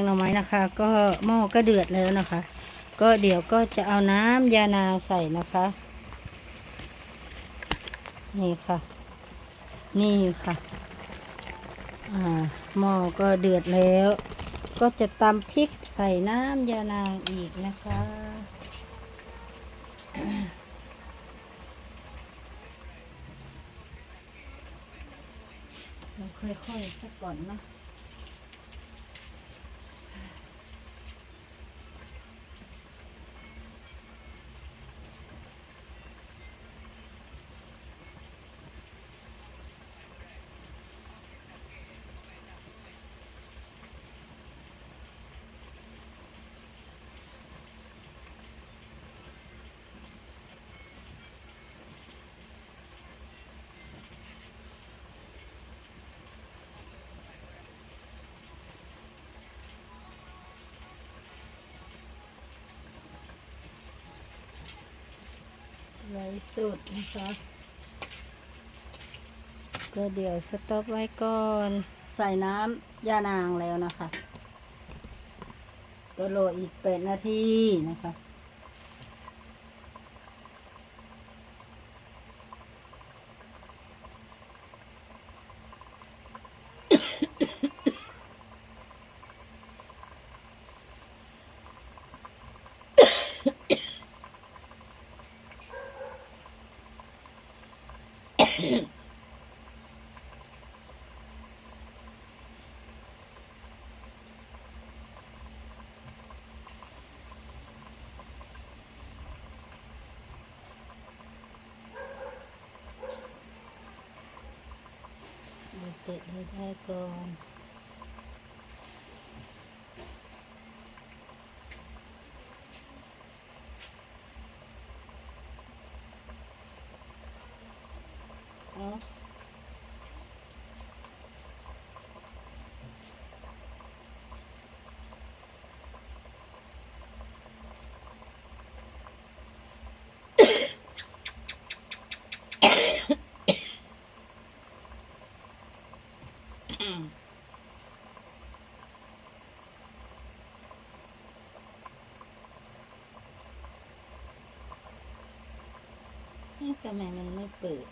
งหน่อไม้นะคะ ก็หม้อก็เดือดแล้วนะคะ ก็เดี๋ยวก็จะเอาน้ำยานาใส่นะคะ นี่ค่ะ นี่ค่ะหม้อก็เดือดแล้ว ก็จะตำพริกใส่น้ำยานาอีกนะคะค่อยๆสักก่อนนะ ไว้สุดนะคะ ก็เดี๋ยวสต็อปไว้ก่อน ใส่น้ำยานางแล้วนะคะก็รออีกแปดนาทีนะคะ เดี๋ยวเตะให้ได้ก่อน เอาเอ๊ะ ทำไมมันไม่เปิด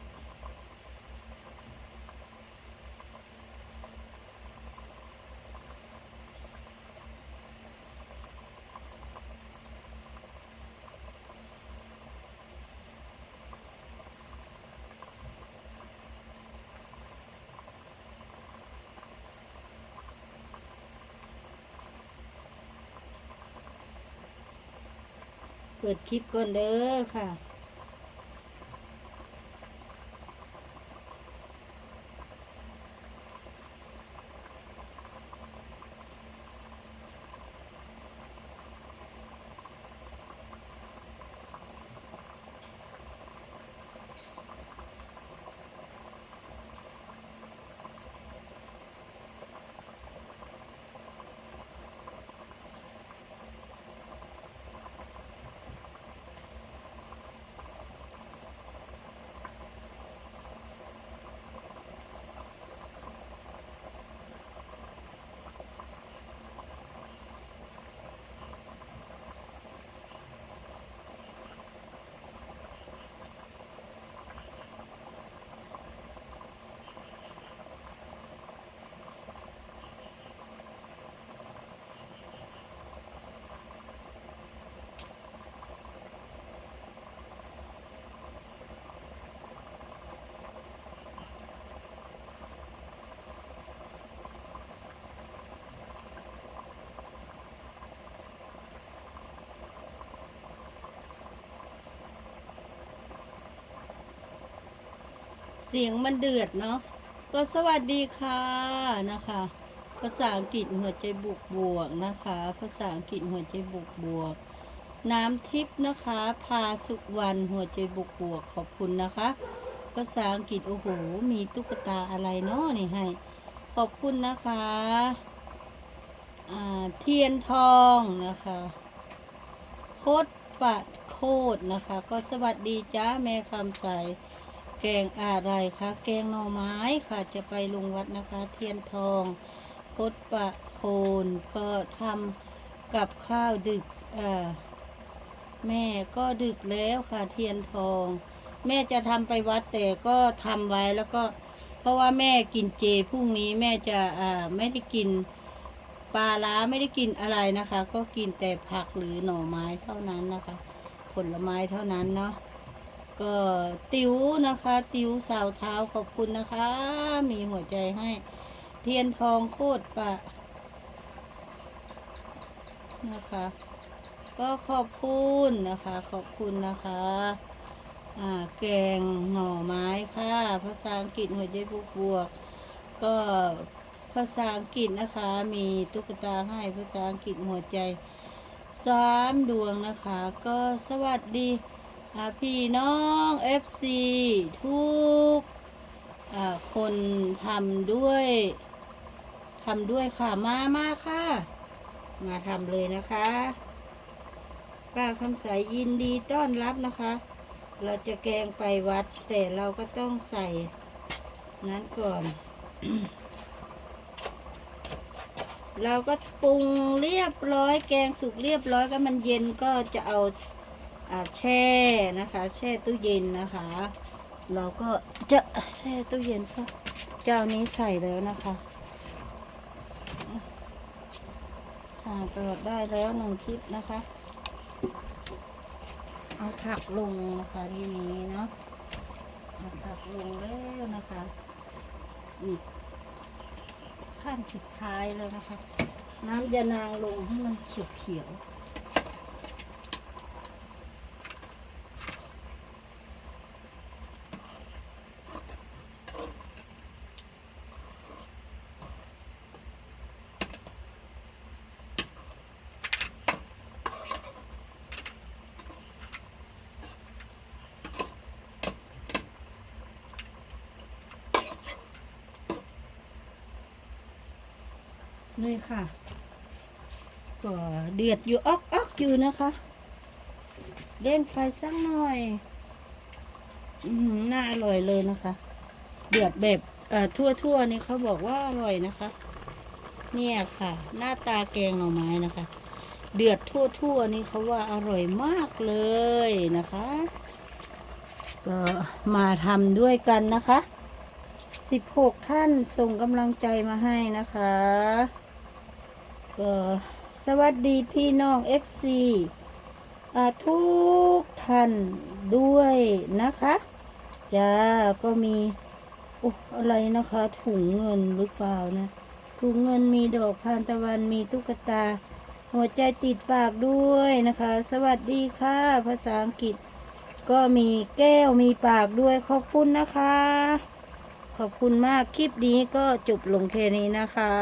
เปิดคลิปก่อนเด้อค่ะ เสียงมันเดือดเนาะก็สวัสดีค่ะนะคะ ภาษาอังกฤษหัวใจบวกบวกนะคะ ภาษาอังกฤษหัวใจบวกบวก น้ำทิพย์นะคะ พาสุวรรณหัวใจบวกบวกขอบคุณนะคะ ภาษาอังกฤษโอ้โหมีตุ๊กตาอะไรเนาะนี่ให้ ขอบคุณนะคะอ่าเทียนทองนะคะโคตรปะโคตรนะคะ ก็สวัสดีจ้าแม่คำใส แกงอะไรคะแกงหน่อไม้ค่ะจะไปลุงวัดนะคะ เทียนทองพดปะโคนก็ทำกับข้าวดึกอ่าแม่ก็ดึกแล้วค่ะเทียนทอง แม่จะทำไปวัดแต่ก็ทำไว้แล้วก็ เพราะว่าแม่กินเจพรุ่งนี้แม่จะอ่าไม่ได้กินปลาล้าไม่ได้กินอะไรนะคะ ก็กินแต่ผักหรือหน่อไม้เท่านั้นนะคะ ผลไม้เท่านั้นเนาะ ก็ติ๋วนะคะ ติ๋วสาวเท้าขอบคุณนะคะ มีหัวใจให้ เทียนทองโคตรปะ นะคะ ก็ขอบคุณนะคะ ขอบคุณนะคะอ่าแกงหน่อไม้ค่ะ ภาษาอังกฤษหัวใจบวกบวก ก็ภาษาอังกฤษนะคะ มีตุ๊กตาให้ภาษาอังกฤษหัวใจสามดวงนะคะ ก็สวัสดี อ่าพี่น้อง FC ทุกคนทำด้วยทำด้วยค่ะมามาค่ะ มาทำเลยนะคะป้าคำใสยินดีต้อนรับนะคะ เราจะแกงไปวัด แต่เราก็ต้องใส่นั้นก่อน เราก็ปรุงเรียบร้อยแกงสุกเรียบร้อยก็มันเย็นก็จะเอา แช่นะคะ แช่ตู้เย็นนะคะ เราก็จะแช่ตู้เย็นเพราะเจ้านี้ใส่แล้วนะคะอ่าเปิดได้แล้วหนึ่งคลิปนะคะ เอาผักลงนะคะทีนี้เนาะเอาผักลงแล้วนะคะนี่ขั้นสุดท้ายแล้วนะคะ น้ำยานางลงให้มันเขียวๆ นี่ค่ะ ก็เดือดอยู่ออกออกอยู่นะคะเล่นไฟสักหน่อยอืมน่าอร่อยเลยนะคะ เดือดแบบเอ่อทั่วทั่วนี่เขาบอกว่าอร่อยนะคะ เนี่ยค่ะ หน้าตาแกงหน่อไม้นะคะ เดือดทั่วทั่วนี่เขาว่าอร่อยมากเลยนะคะ ก็มาทำด้วยกันนะคะ สิบหกท่านส่งกำลังใจมาให้นะคะก็สวัสดีพี่น้อง FC อ่าทุกท่านด้วยนะคะจ้าก็มีโอ้อะไรนะคะ ถุงเงินหรือเปล่านะถุงเงินมีดอกพานตะวันมีตุ๊กตา หัวใจติดปากด้วยนะคะ สวัสดีค่ะ ภาษาอังกฤษ ก็มีแก้วมีปากด้วยขอบคุณนะคะ ขอบคุณมาก คลิปนี้ก็จบลงแค่นี้นะคะ